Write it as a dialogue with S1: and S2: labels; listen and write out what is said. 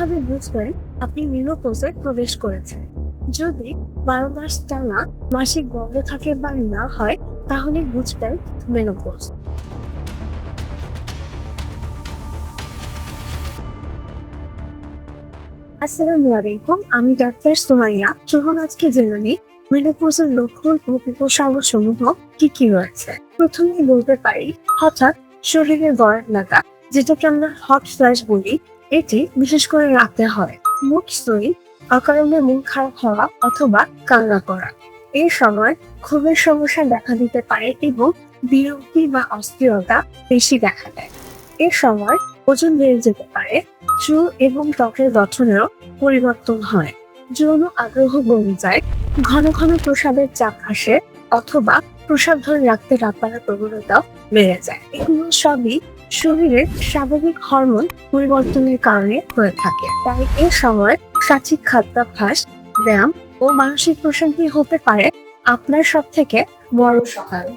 S1: কীভাবে বুঝবেন আপনি মেনোপজে প্রবেশ করেছেন যদি বারো মাস টানা মাসিক বন্ধ থাকে বা না হয়, তাহলে বুঝবেন মেনোপোজ আসসালামু আলাইকুম, আমি ডাক্তার সোমাইয়া। চলুন আজকে জেনে নিই মেনোপজের লক্ষণ ও উপসর্গ সমূহ কি কি রয়েছে। প্রথমেই বলতে পারি, হঠাৎ শরীরে গরম লাগা, যেটাকে আমরা হট ফ্ল্যাশ বলি এটি বিশেষ করে রাতে হয়। মুখ সুই অকারণে মুখ খারাপ হওয়া অথবা কান্না করা। এই সময় ক্ষোভের সমস্যা দেখা দিতে পারে এবং বিরক্তি বা অস্থিরতা বেশি দেখা দেয়। এ সময় ওজন বেড়ে যেতে পারে, চুল এবং ত্বকের গঠনেরও পরিবর্তন হয়। যৌন আগ্রহ কমে যায়, ঘন ঘন প্রসাবের চাপ আসে অথবা প্রসাব ধরে রাখতে পারার প্রবণতাও বেড়ে যায়। এগুলো সবই শরীরের স্বাভাবিক হরমোন পরিবর্তনের কারণে হয়ে থাকে। তাই এ সময় সঠিক খাদ্যাভ্যাস, ব্যায়াম ও মানসিক প্রশান্তি হতে পারে আপনার সব থেকে বড় সহায়।